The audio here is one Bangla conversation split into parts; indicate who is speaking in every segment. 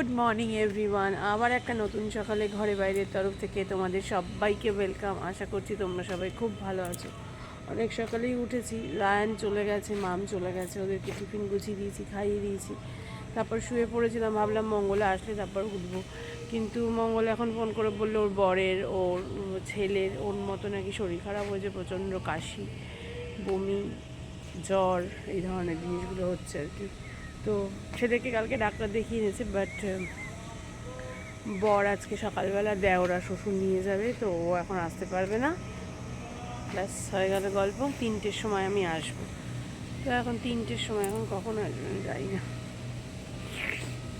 Speaker 1: গুড মর্নিং এভরিওয়ান আবার একটা নতুন সকালে ঘরে বাইরের তরফ থেকে তোমাদের সবাইকে ওয়েলকাম আশা করছি তোমরা সবাই খুব ভালো আছো। অনেক সকালেই উঠেছি। রায়ান চলে গেছে, মাম চলে গেছে। ওদেরকে টিফিন গুছিয়ে দিয়েছি, খাইয়ে দিয়েছি। তারপর শুয়ে পড়েছিলাম, ভাবলাম মঙ্গলে আসলে তারপর উঠবো। কিন্তু মঙ্গল এখন ফোন করে বলল, ওর বরের, ওর ছেলের, ওর মতো নাকি শরীর খারাপ হয়েছে, প্রচণ্ড কাশি, বমি, জ্বর, এই ধরনের জিনিসগুলো হচ্ছে আর কি। তো ছেলেকে কালকে ডাক্তার দেখিয়ে এনেছে বাট বর আজকে সকালবেলা দেওরা শ্বশুর নিয়ে যাবে, তো ও এখন আসতে পারবে না। ব্যাস, হয়ে গেল গল্প, তিনটের সময় আমি আসব। তো এখন তিনটের সময়, এখন কখন আসবে আমি জানি না।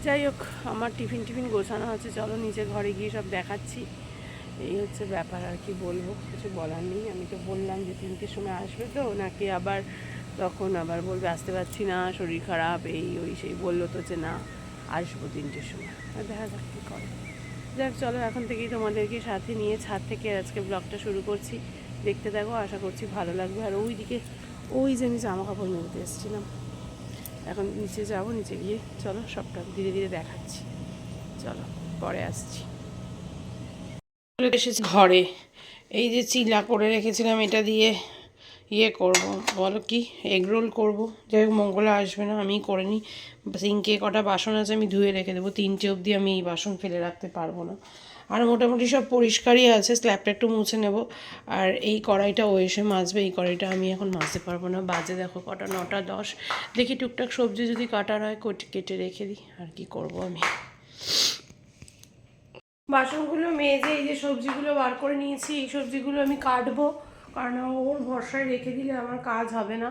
Speaker 1: যাই হোক, আমার টিফিন টিফিন গোছানো আছে, চলো নিচে ঘরে গিয়ে সব দেখাচ্ছি। এই হচ্ছে ব্যাপার, আর কি বলব, কিছু বলার নেই। আমি তো বললাম যে তিনটের সময় আসবে তো, নাকি আবার তখন আবার বলবে, আসতে পারছি না, শরীর খারাপ, এই ওই সেই। বলল তো যে, না, আসব তিনটের সময়। আর দেখা যাক কী করে। যাক, চলো, এখন থেকেই তোমাদেরকে সাথে নিয়ে ছাদ থেকে আজকে ব্লগটা শুরু করছি। দেখতে থাকো, আশা করছি ভালো লাগবে। আর ওই দিকে ওই যে আমি জামা কাপড় মেলতে এসেছিলাম। এখন নিচে যাব, নিচে গিয়ে চলো, সবটা ধীরে ধীরে দেখাচ্ছি। চলো, পরে আসছি। এসেছি ঘরে। এই যে চিলা করে রেখেছিলাম এটা দিয়ে। ইয়ে করব, বলো কি এগ রোল করব। যাই হোক, মঙ্গলা আসবে না আমি করে নিই। সিঙ্কে কটা বাসন আছে, আমি ধুয়ে রেখে দেবো। তিনটে অবধি আমি এই বাসন ফেলে রাখতে পারব না। আর মোটামুটি সব পরিষ্কারই আছে স্ল্যাবটা একটু মুছে নেব। আর এই কড়াইটা ও এসে মাজবে, এই কড়াইটা আমি এখন মাজতে পারব না। বাজে দেখো কটা, নটা, দশ। দেখি টুকটাক সবজি যদি কাটার হয়, কোট- কেটে রেখে দিই। আর কি করব আমি? বাসনগুলো মেজে এই যে সবজিগুলো বার করে নিয়েছি, এই সবজিগুলো আমি কাটবো। কারণ ওর ভরসায় রেখে দিলে আমার কাজ হবে না।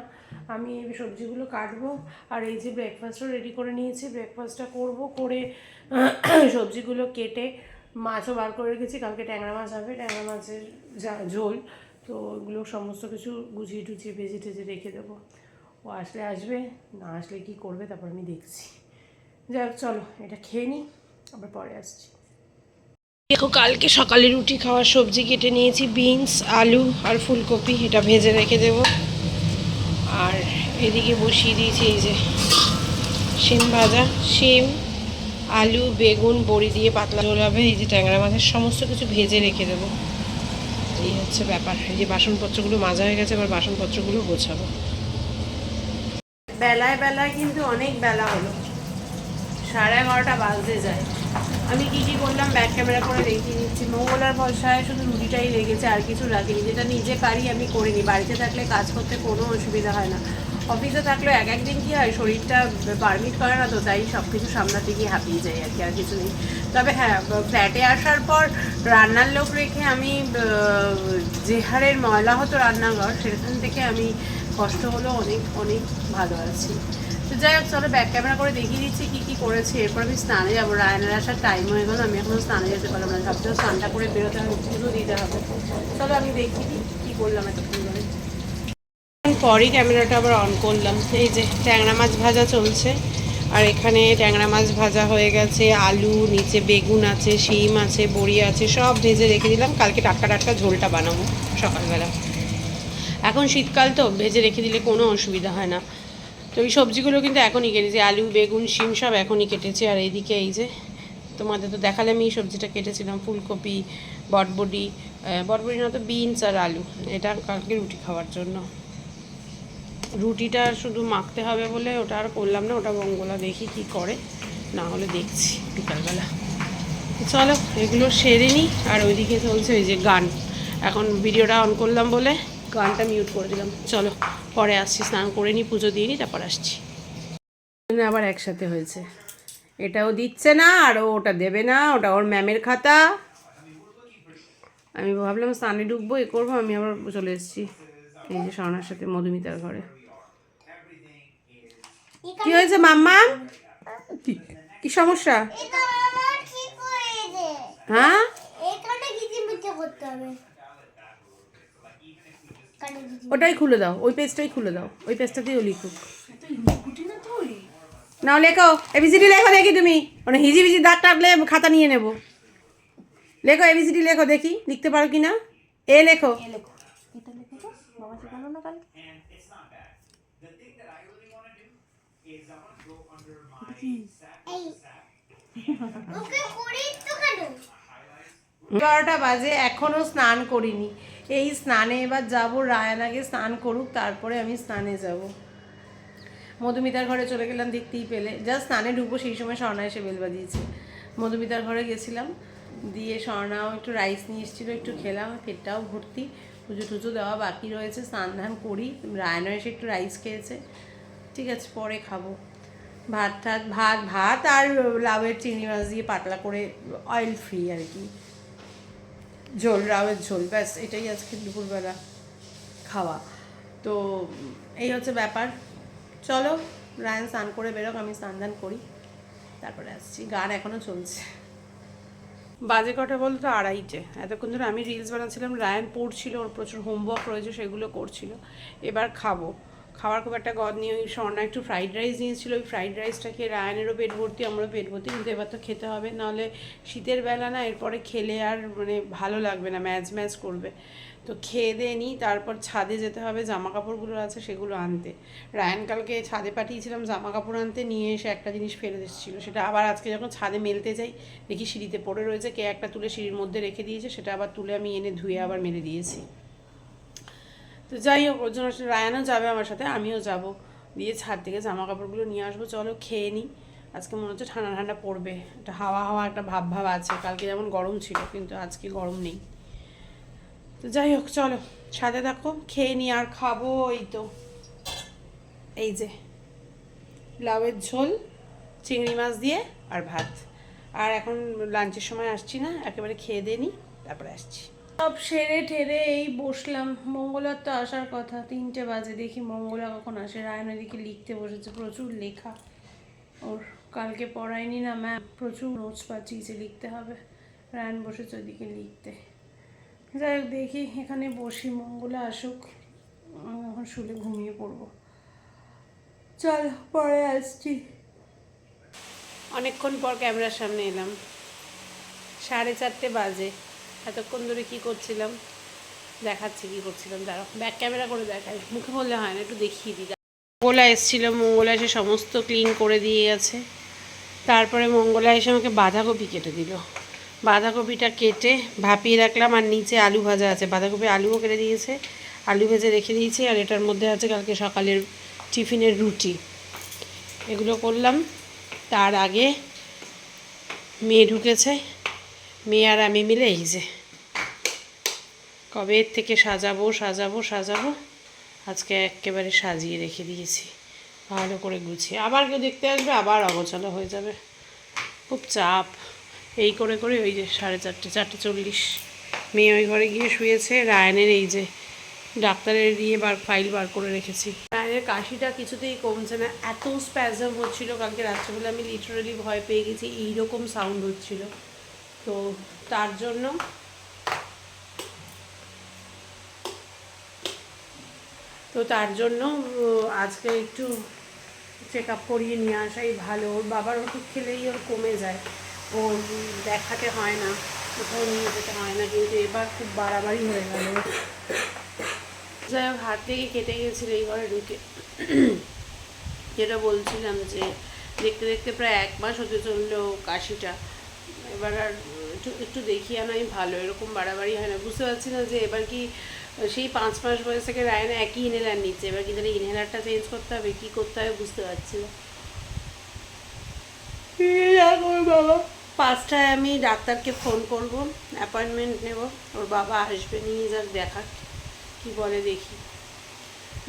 Speaker 1: আমি এই সবজিগুলো কাটবো আর এই যে ব্রেকফাস্টও রেডি করে নিয়েছি। ব্রেকফাস্টটা করব করে সবজিগুলো কেটে মাছও বার করে রেখেছি। কালকে ট্যাংরা মাছ হবে, ট্যাংরা মাছের যা ঝোল। তো ওগুলো সমস্ত কিছু গুছিয়ে টুচিয়ে ভেজে টেজে রেখে দেবো। ও আসলে আসবে, না আসলে কি করবে তারপর আমি দেখছি। যাই চলো, এটা খেয়ে নিই আবার পরে আসছি। দেখো, কালকে সকালে রুটি খাওয়ার সবজি কেটে নিয়েছি, বিনস, আলু আর ফুলকপি, এটা ভেজে রেখে দেব। আর এদিকে বসিয়ে দিয়েছি এই যে শিম ভাজা, শিম, আলু, বেগুন, বড়ি দিয়ে পাতলা ঝোল হবে, এই যে ট্যাংরা মাছের সমস্ত কিছু ভেজে রেখে দেবো। এই হচ্ছে ব্যাপার, এই যে বাসনপত্রগুলো মাজা হয়ে গেছে, এবার বাসনপত্রগুলো গোছাবো। বেলায় বেলায় কিন্তু অনেক বেলা হলো, সাড়ে এগারোটা বাজতে যায়। আমি কি কি করলাম ব্যাক ক্যামেরা করে দেখিয়ে দিচ্ছি। মঙ্গলার ভরসায় শুধু রুটিটাই লেগেছে আর কিছু রাখিনি। যেটা নিজে পারি আমি করিনি। বাড়িতে থাকলে কাজ করতে কোনো অসুবিধা হয় না। অফিসে থাকলেও এক একদিন কি হয়, শরীরটা পারমিট করে না তো, তাই সব কিছু সামলাতে গিয়ে হাঁপিয়ে যাই আর কি, আর কিছু নেই। তবে হ্যাঁ ফ্ল্যাটে আসার পর রান্নার লোক রেখে আমি যে হারের ময়লা হতো রান্নাঘর, সেখান থেকে আমি কষ্ট হলেও অনেক অনেক ভালো আছি। যাই হোক, চলো ব্যাক ক্যামেরা করে দেখিয়ে দিচ্ছি কী কী করেছি। এরপর আমি স্নানে যাব। রায়নের আসার টাইম হয়ে গেলো, আমি এখনও স্নানে যেতে পারলাম না। ভাবছিলাম স্নানটা করে বেরোতে হবে পুজো দিতে হবে। চলো আমি দেখি কী করলাম ধরে। পরই ক্যামেরাটা আবার অন করলাম। এই যে ট্যাংরা মাছ ভাজা চলছে। আর এখানে ট্যাংরা মাছ ভাজা হয়ে গেছে, আলু, নিচে বেগুন আছে, শিম আছে, বড়ি আছে, সব ভেজে রেখে দিলাম। কালকে টাটকা টাটকা ঝোলটা বানাবো সকালবেলা। এখন শীতকাল তো, ভেজে রেখে দিলে কোনো অসুবিধা হয় না। তো এই সবজিগুলো কিন্তু এখনই কেটেছি, আলু, বেগুন, শিম সব এখনই কেটেছি। আর এইদিকে এই যে তোমাদের তো দেখালে আমি এই সবজিটা কেটেছিলাম, ফুলকপি, বটবডি বটবডি না তো বিনস আর আলু। এটা কালকে রুটি খাওয়ার জন্য। রুটিটা শুধু মাখতে হবে বলে ওটা আর করলাম না, ওটা বঙ্গলা দেখি কি করে, না হলে দেখছি বিকালবেলা। চলো, এগুলো সেরে নিই আর ওইদিকে চলছে ওই যে গান। এখন ভিডিওটা অন করলাম বলে গানটা মিউট করে দিলাম। চলো পরে আসছি স্নান করে নিই পুজো দিয়ে নিই তারপর আসছি। আবার একসাথে হয়েছে। এটাও দিচ্ছে না আর ওটা দেবে না ওটা ওর ম্যামের খাতা। আমি ভাবলাম স্নানে ডুববো এ করব আমি আবার চলে এসেছি। এই যে স্বর্ণার সাথে মধুমিতার ঘরে। কি হয়েছে মাম্মা কি- সমস্যা? হ্যাঁ?
Speaker 2: করতে হবে।
Speaker 1: ওটাই খুলে দাও ওই পেজটাই খুলে দাও ওই পেজটাতেই ও লিখুক। না লেখো এবিসিডি লেখো দেখি তুমি। মানে হিজি বিজি দাগ টাকলে খাতা নিয়ে নেব। লেখো এবিসিডি লেখো দেখি লিখতে পারো কি না? এ লেখো।
Speaker 2: এই ওকে করিস তো কেন?
Speaker 1: এগারোটা বাজে এখনও স্নান করিনি। এই স্নানে এবার যাব, রায়ান আগে স্নান করুক, তারপরে আমি স্নানে যাব। মধুমিতার ঘরে চলে গেলাম, দেখতেই পেলে। যা স্নানে ঢুকবো, সেই সময় স্বর্ণা এসে বেল বাজিয়েছে। মধুমিতার ঘরে গেছিলাম, দিয়ে স্বর্ণাও একটু রাইস নিয়ে এসেছিল, একটু খেলাম, পেটটাও ভর্তি। পুজো টুজো দেওয়া বাকি রয়েছে, স্নান ধান করি। রায়নও এসে একটু রাইস খেয়েছে। ঠিক আছে, পরে খাব। ভাত টাত ভাত ভাত আর লাউয়ের চিংড়ি মাছ দিয়ে পাতলা করে অয়েল ফ্রি আর কি। ঝোল, রাওয়ের ঝোল, ব্যাস, এটাই আজকে দুপুরবেলা খাওয়া। তো এই হচ্ছে ব্যাপার। চলো, রায়ন স্নান করে বেরোক, আমি স্নান দান করি। তারপরে আসছি। গান এখনও চলছে। বাজে কটা বলতো আড়াইটে। এতক্ষণ ধরে আমি রিলস বানাচ্ছিলাম, রায়ন পড়ছিল, ওর প্রচুর হোমওয়ার্ক রয়েছে, সেগুলো করছিল। এবার খাব। খাওয়ার খুব একটা গদ নিয়ে, ওই স্বর্ণা একটু ফ্রাইড রাইস নিয়েছিল, ওই ফ্রাইড রাইসটা খেয়ে রায়ানেরও পেট ভর্তি, আমারও পেট ভর্তি, কিন্তু এবার তো খেতে হবে। নাহলে শীতের বেলা না, এরপরে খেলে আর মানে ভালো লাগবে না, ম্যাচ ম্যাচ করবে। তো খেয়ে দিয়ে নিই, তারপর ছাদে যেতে হবে জামা কাপড়গুলো আছে সেগুলো আনতে। রায়ান কালকে ছাদে পাঠিয়েছিলাম জামা কাপড় আনতে, নিয়ে এসে একটা জিনিস ফেলে এসেছিল, সেটা আবার আজকে যখন ছাদে মেলতে যাই, দেখি সিঁড়িতে পড়ে রয়েছে, কে একটা তুলে সিঁড়ির মধ্যে রেখে দিয়েছে, সেটা আবার তুলে আমি এনে ধুয়ে আবার মেলে দিয়েছি। তো যাই হোক, ওর জন্য রায়ানও যাবে আমার সাথে, আমিও যাব। দিয়ে ছাদ থেকে জামা কাপড়গুলো নিয়ে আসব, চলো খেয়ে নিই আজকে মনে হচ্ছে ঠান্ডা ঠান্ডা পড়বে, একটা হাওয়া হাওয়া একটা ভাব ভাব আছে, কালকে যেমন গরম ছিল, কিন্তু আজকে গরম নেই। তো যাই হোক, চলো, সাথে থাকো, খেয়ে নিই আর খাব এই তো। এই যে, লাউয়ের ঝোল, চিংড়ি মাছ দিয়ে আর ভাত। আর এখন লাঞ্চের সময় আসছি না, একেবারে খেয়ে দিয়ে নিই তারপরে আসছি। সব সেরে ঠেরে এই বসলাম। মঙ্গলার তো আসার কথা। তিনটে বাজে দেখি মঙ্গলা কখন আসে। রায়ন ওইদিকে লিখতে বসেছে। প্রচুর লেখা। ওর কালকে পড়ায়নি না ম্যাম প্রচুর নোটস পাঠিয়েছে, লিখতে হবে। রায়ন বসেছে ওইদিকে লিখতে। যাই হোক, দেখি এখানে বসি। মঙ্গলা আসুক। এখন শুলে ঘুমিয়ে পড়ব। চল, পরে আসছি। অনেকক্ষণ পর ক্যামেরার সামনে এলাম। সাড়ে চারটে বাজে। এতক্ষণ ধরে কী করছিলাম? দেখাচ্ছি কী করছিলাম, দাঁড়াও। ব্যাক ক্যামেরা করে দেখাই। মুখে বললে হয় না, একটু দেখিয়ে দিই মঙ্গলা এসেছিল, মঙ্গলা এসে সমস্ত ক্লিন করে দিয়ে গেছে। তারপরে মঙ্গলা এসে আমাকে বাঁধাকপি কেটে দিল। বাঁধাকপিটা কেটে ভাপিয়ে রাখলাম, আর নিচে আলু ভাজা আছে। বাঁধাকপি আলুও কেটে দিয়েছে, আলু ভেজে রেখে দিয়েছি, আর এটার মধ্যে আছে কালকে সকালের টিফিনের রুটি। এগুলো করলাম। তার আগে মেয়ে ঢুকেছে মেয়ে আর আমি মিলে এই যে কবে থেকে সাজাবো সাজাবো সাজাবো, আজকে একেবারে সাজিয়ে রেখে দিয়েছি, ভালো করে গুছিয়ে। আবার কেউ দেখতে আসবে, আবার অগোছালো হয়ে যাবে। খুব চাপ। এই করে করে ওই যে সাড়ে চারটে চারটে চল্লিশ। মেয়ে ওই ঘরে গিয়ে শুয়েছে, রায়নের এই যে ডাক্তারের দিয়ে বার, ফাইল বার করে রেখেছি। রায়নের কাশিটা কিছুতেই কমছে না। এত স্প্যাজম হচ্ছিল কালকে রাত্রেবেলা, আমি লিটারালি ভয় পেয়ে গেছি, এইরকম সাউন্ড হচ্ছিল। তো তার জন্য তো তার জন্য আজকে একটু চেক আপ করিয়ে নিয়ে আসাই ভালো। ওর বাবার ওষুধ খেলেই ওর কমে যায়। ওর দেখাতে হয় না, কোথাও নিয়ে যেতে হয় না, কিন্তু এবার খুব বাড়াবাড়ি হয়ে গেল। যাই হোক, হাত থেকে কেটে গেছিল এই ঘরে ঢুকে। যেটা বলছিলাম যে দেখতে দেখতে প্রায় এক মাস হতে চলল কাশিটা। এবার আর একটু একটু দেখিয়ে আনাই ভালো এরকম বাড়াবাড়ি হয় না। বুঝতে পারছি না যে এবার কি সেই পাঁচ মাস বয়স থেকে রায়না একই ইনহেলার নিচ্ছে। এবার কি তাহলে ইনহেলারটা চেঞ্জ করতে হবে? কি করতে হবে? বুঝতে পারছি না। বাবা। পাঁচটায় আমি ডাক্তারকে ফোন করব অ্যাপয়েন্টমেন্ট নেব। ওর বাবা আসবে নিয়ে যাক দেখাক কি বলে দেখি।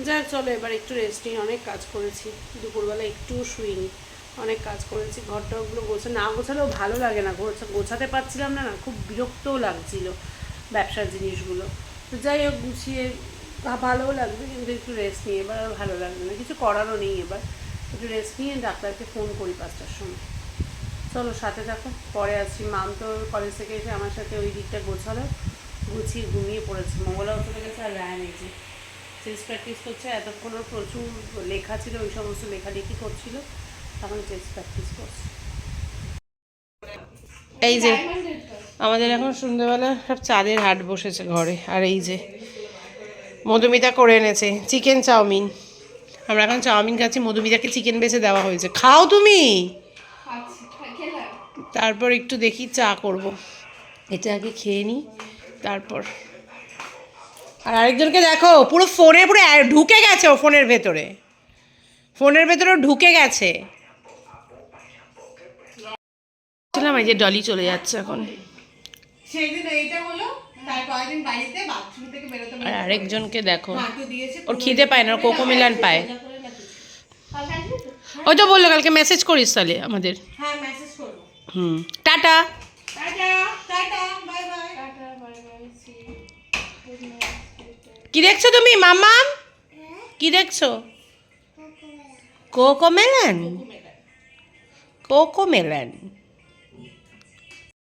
Speaker 1: যাক চলো এবার একটু রেস্ট নিই অনেক কাজ করেছি। দুপুরবেলা একটুও শুইনি। অনেক কাজ করেছি, ঘরটাগুলো গোছা, না গোছালেও ভালো লাগে না, গোছা, গোছাতে পারছিলাম না না, খুব বিরক্তও লাগছিল ব্যবসার জিনিসগুলো। তো যাই হোক, গুছিয়ে ভালোও লাগবে, কিন্তু একটু রেস্ট নিয়ে, এবার আর ভালো লাগবে না। কিছু করারও নেই এবার। একটু রেস্ট নিয়ে ডাক্তারকে ফোন করি পাঁচটার সময়। চলো, সাথে থাকো। পরে আসছি। মাম তো কলেজ থেকে এসে আমার সাথে ওই দিকটা গোছালো, গুছিয়ে ঘুমিয়ে পড়েছে। মঙ্গলাও চলে গেছে আর রায়ন এই যে চেস প্র্যাকটিস করছে। এতক্ষণ প্রচুর লেখা ছিল, ওই সমস্ত লেখালেখি করছিল। তখন চেস প্র্যাকটিস করছে। এই যে আমাদের এখন সন্ধ্যেবেলা সব চাঁদের হাট বসেছে ঘরে আর এই যে মধুমিতা করে এনেছে চিকেন চাউমিন। আমরা এখন চাউমিন খাচ্ছি মধুমিতাকে চিকেন বেছে দেওয়া হয়েছে। খাও তুমি! তারপর একটু দেখি চা করব। এটা আগে খেয়ে নিই তারপর। আর আরেকজনকে দেখো পুরো ফোনে পুরো ঢুকে গেছে ও ফোনের ভেতরে। ফোনের ভেতরে ঢুকে গেছে। ছিলাম এই যে ডলি চলে যাচ্ছে এখন।
Speaker 3: সেই এইটা হলো তার পরের দিন বাড়িতে বাথরুম থেকে বেরোতে
Speaker 1: আর আরেকজনকে দেখো। ওর খিদে পায় না ওর কোকো মিলান পায়। ওই তো বলল কালকে মেসেজ করিস তাহলে আমাদের।
Speaker 3: হ্যাঁ মেসেজ করব।
Speaker 1: হুম টাটা। কি দেখছ তুমি মামা কি দেখছ? Cocomelon? Cocomelon.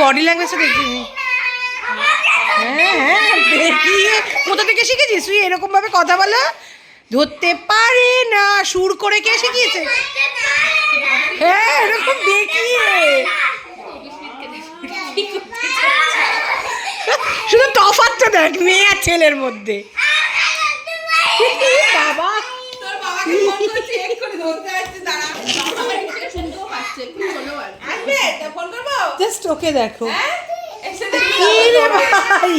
Speaker 1: Body ল্যাঙ্গুয়েজটা দেখিনি হ্যাঁ হ্যাঁ দেখিয়ে কোথা থেকে শিখেছিস? তুই এরকম ভাবে কথা বলো। ধরতে পারে না সুর করে কে শিখিয়েছে? হ্যাঁ এরকম দেখিয়ে শুধু তফাতটা দেখ মেয়ে আর ছেলের মধ্যে। বাবা।
Speaker 3: তোর বাবাকে ফোন করে ধরতে দাঁড়া। আসবে তা ফোন করব?
Speaker 1: জাস্ট ওকে দেখো।
Speaker 3: হ্যাঁ?
Speaker 1: কি রে ভাই?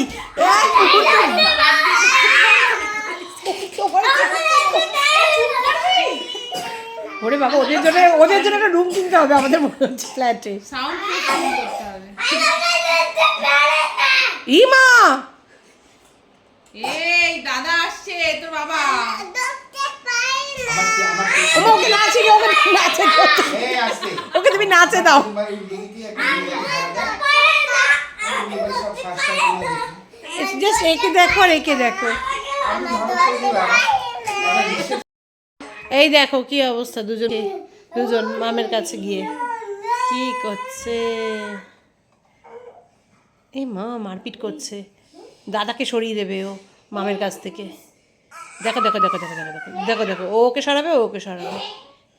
Speaker 1: ওরে বাবা ওদের জন্য ওদের জন্য একটা রুম কিনতে হবে আমাদের মনে হচ্ছে ফ্ল্যাটে ইমা!
Speaker 3: এই দাদা আসছে তোর বাবা।
Speaker 1: ওকে নাচে ওকে নাচে ওকে তুমি নাচে দাও। জাস্ট একে দেখো আর একে দেখো। এই দেখো কি অবস্থা দুজন দুজন মামের কাছে গিয়ে। কি করছে? এই মা মারপিট করছে। দাদাকে সরিয়ে দেবে ও মামের কাছ থেকে। দেখো দেখো দেখো দেখো দেখো দেখো দেখো দেখো ওকে সরাবে ওকে সরাবে।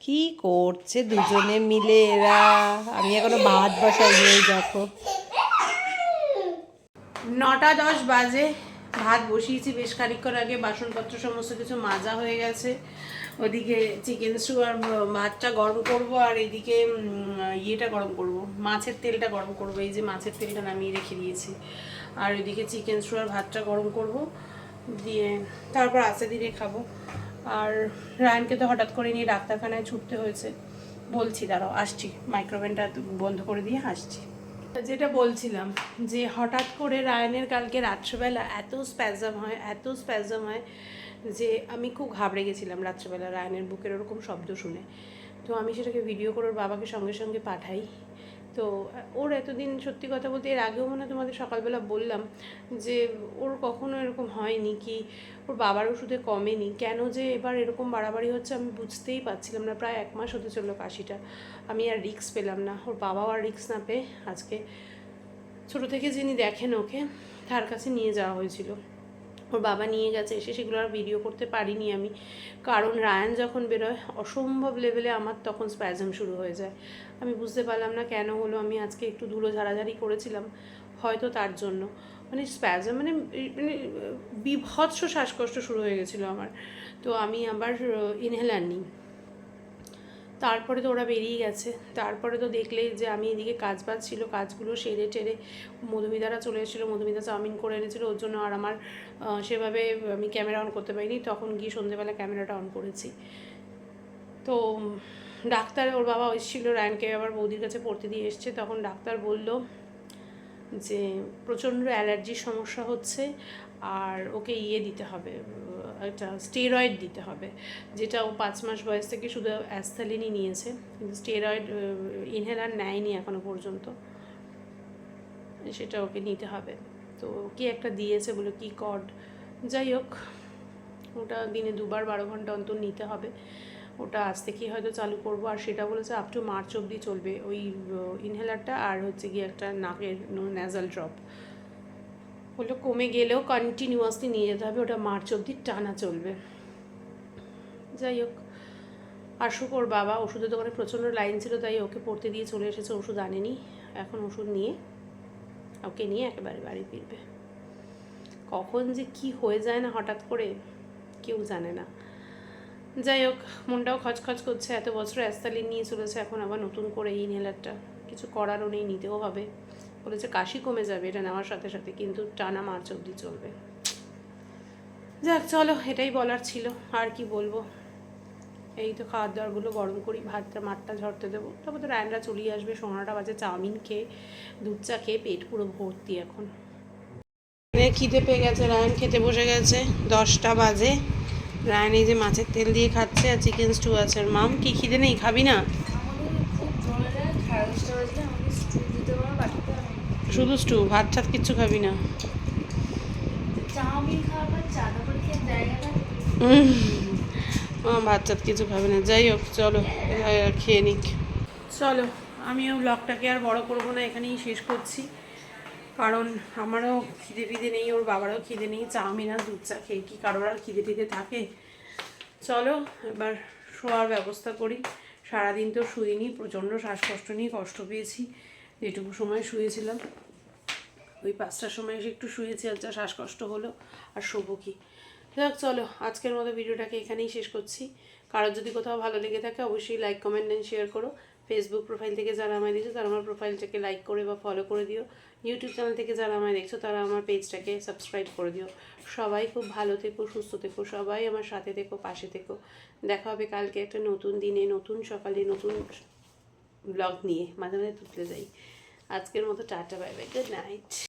Speaker 1: কি করছে দুজনে মিলে এরা? আমি এখনও ভাত বসাই এই দেখো। নটা দশ বাজে, ভাত বসিয়েছি বেশ খানিকক্ষণ আগে, বাসনপত্র সমস্ত কিছু মাজা হয়ে গেছে। ওদিকে চিকেন স্টু আর ভাতটা গরম করব, আর এদিকে ইয়েটা গরম করব, মাছের তেলটা গরম করব, এই যে মাছের তেলটা নামিয়ে রেখে দিয়েছি। আর ওইদিকে চিকেন স্টু আর ভাতটা গরম করব। দিয়ে তারপর আস্তে ধীরে খাব। আর রায়নকে তো হঠাৎ করে নিয়ে ডাক্তারখানায় ছুটতে হয়েছে। বলছি, দাঁড়াও, আসছি। মাইক্রোওভেনটা বন্ধ করে দিয়ে আসছি। যেটা বলছিলাম যে হঠাৎ করে রায়নের কালকে রাত্রেবেলা এত স্প্যাজম হয়, এত স্প্যাজম হয় যে আমি খুব ঘাবড়ে গেছিলাম রাত্রেবেলা রায়নের বুকের ওরকম শব্দ শুনে। তো আমি সেটাকে ভিডিও করে ওর বাবাকে সঙ্গে সঙ্গে পাঠাই। তো, ওর এতদিন সত্যি কথা বলতে এর আগেও মনে হয় তোমাদের সকালবেলা বললাম যে, ওর কখনো এরকম হয়নি কি? ওর বাবার ওষুধে কমেনি। কেন যে এবার এরকম বাড়াবাড়ি হচ্ছে আমি বুঝতেই পারছিলাম না, প্রায় এক মাস হতে চলল কাশিটা। আমি আর রিক্স পেলাম না। ওর বাবাও আর রিক্স না পেয়ে আজকে ছোটো থেকে যিনি দেখেন ওকে, তার কাছে নিয়ে যাওয়া হয়েছিল। ওর বাবা নিয়ে গেছে, এসে সেগুলো আর ভিডিও করতে পারিনি আমি। কারণ রায়ান যখন বেরোয়, অসম্ভব লেভেলে আমার তখন স্প্যাজম শুরু হয়ে যায়। আমি বুঝতে পারলাম না কেন হলো, আমি আজকে একটু ধুলো ঝাড়াঝাড়ি করেছিলাম, হয়তো তার জন্য। মানে স্প্যাজম মানে মানে বিভৎস শ্বাসকষ্ট শুরু হয়ে গেছিল আমার। তো আমি আবার ইনহেলার নিই। তারপরে তো ওরা বেরিয়ে গেছে। তারপরে তো দেখলেই যে আমি এদিকে কাজ বাজ ছিল, কাজগুলো সেরে টেরে মধুমিতারা চলে এসেছিল, মধুমিতা চাউমিন করে এনেছিলো, ওর জন্য আর আমার সেভাবে আমি ক্যামেরা অন করতে পারিনি। তখন গিয়ে সন্ধেবেলা ক্যামেরাটা অন করেছি। তো ডাক্তার, ওর বাবা এসেছিল, রায়নকে আবার বৌদির কাছে পড়তে দিয়ে এসছে। তখন ডাক্তার বলল যে, প্রচণ্ড অ্যালার্জির সমস্যা হচ্ছে, আর ওকে ইয়ে দিতে হবে। একটা স্টেরয়েড দিতে হবে, যেটা ও পাঁচ মাস বয়স থেকে শুধু অ্যাস্থ্যালিনই নিয়েছে, কিন্তু স্টেরয়েড ইনহেলার নেয়নি এখনও পর্যন্ত। সেটা ওকে নিতে হবে। তো কি একটা দিয়েছে বলে কি কড যাই হোক, ওটা দিনে দুবার বারো ঘণ্টা অন্তর নিতে হবে। ওটা আজ থেকেই হয়তো চালু করব। আর সেটা বলেছে আপ টু মার্চ অবধি চলবে ওই ইনহেলারটা আর হচ্ছে গিয়ে একটা নাকের ন্যাজাল ড্রপ ওগুলো কমে গেলেও কন্টিনিউয়াসলি নিয়ে যেতে হবে, ওটা মার্চ অবধি টানা চলবে। যাই হোক আসুক ওর বাবা ওষুধের দোকানে প্রচণ্ড লাইন ছিল, তাই ওকে পড়তে দিয়ে চলে এসেছে ওষুধ আনেনি। এখন ওষুধ নিয়ে ওকে নিয়ে একেবারে বাড়ি ফিরবে। কখন যে কি হয়ে যায় না হঠাৎ করে কেউ জানে না। যাই হোক, মনটাও খচখচ করছে, এত বছর অ্যাস্তালিন নিয়ে চলেছে, এখন আবার নতুন করে এই ইনহেলারটা কিছু করারও নেই, নিতেও হবে। বলেছে কাশি কমে যাবে, এটা নেওয়ার সাথে সাথে কিন্তু টানা মার্চ অবধি চলবে। যাক, চলো, এটাই বলার ছিল, আর কি বলব? এই তো খাওয়ার দাওয়ারগুলো গরম করি, ভাতটা, মাঠটা ঝরতে দেবো। তারপর তো রায়নরা চলেই আসবে সোনাটা বাজে চাউমিন খেয়ে, দুধ চা খেয়ে পেট পুরো ভর্তি এখন। খিদে পেয়ে গেছে, রায়ন খেতে বসে গেছে, দশটা বাজে। রায়ন এই যে মাছের তেল দিয়ে খাচ্ছে আর চিকেন স্টু আছে। আর মাম, কি খিদে নেই? খাবি না? শুধু স্টু ভাত টাত কিচ্ছু খাবি না। ভাত টাত কিছু খাবে না। যাই হোক চলো খেয়ে নিক। চলো আমিও ব্লগটাকে আর বড় করব না এখানেই শেষ করছি। কারণ আমারও খিদে ফিদে নেই ওর বাবারও খিদে নেই। চাউমিন আর দুধ চা খেয়ে কি কারোর আর খিদে টিদে থাকে? চলো এবার শোয়ার ব্যবস্থা করি। সারাদিন তো শুইনি প্রচণ্ড শ্বাসকষ্ট নিয়ে কষ্ট পেয়েছি। যেটুকু সময় শুয়েছিলাম। ওই পাঁচটার সময় এসে একটু শুয়েছি, আর যা শ্বাসকষ্ট হলো, আর শোবো কি। যাক চলো, আজকের মতো ভিডিওটাকে এখানেই শেষ করছি। কারোর যদি কোথাও ভালো লেগে থাকে, অবশ্যই লাইক কমেন্ট অ্যান্ড শেয়ার করো। ফেসবুক প্রোফাইল থেকে যারা আমায় দেখছ, তারা আমার প্রোফাইলটাকে লাইক করে বা ফলো করে দিও। ইউটিউব চ্যানেল থেকে যারা আমায় দেখছ, তারা আমার পেজটাকে সাবস্ক্রাইব করে দিও। সবাই খুব ভালো থেকো, সুস্থ থেকো, সবাই আমার সাথে থেকো, পাশে থেকো। দেখা হবে কালকে একটা নতুন দিনে, নতুন সকালে, নতুন ব্লগ নিয়ে। মাঝে মাঝে তুলতে যাই। আজকের মতো tata bye bye good night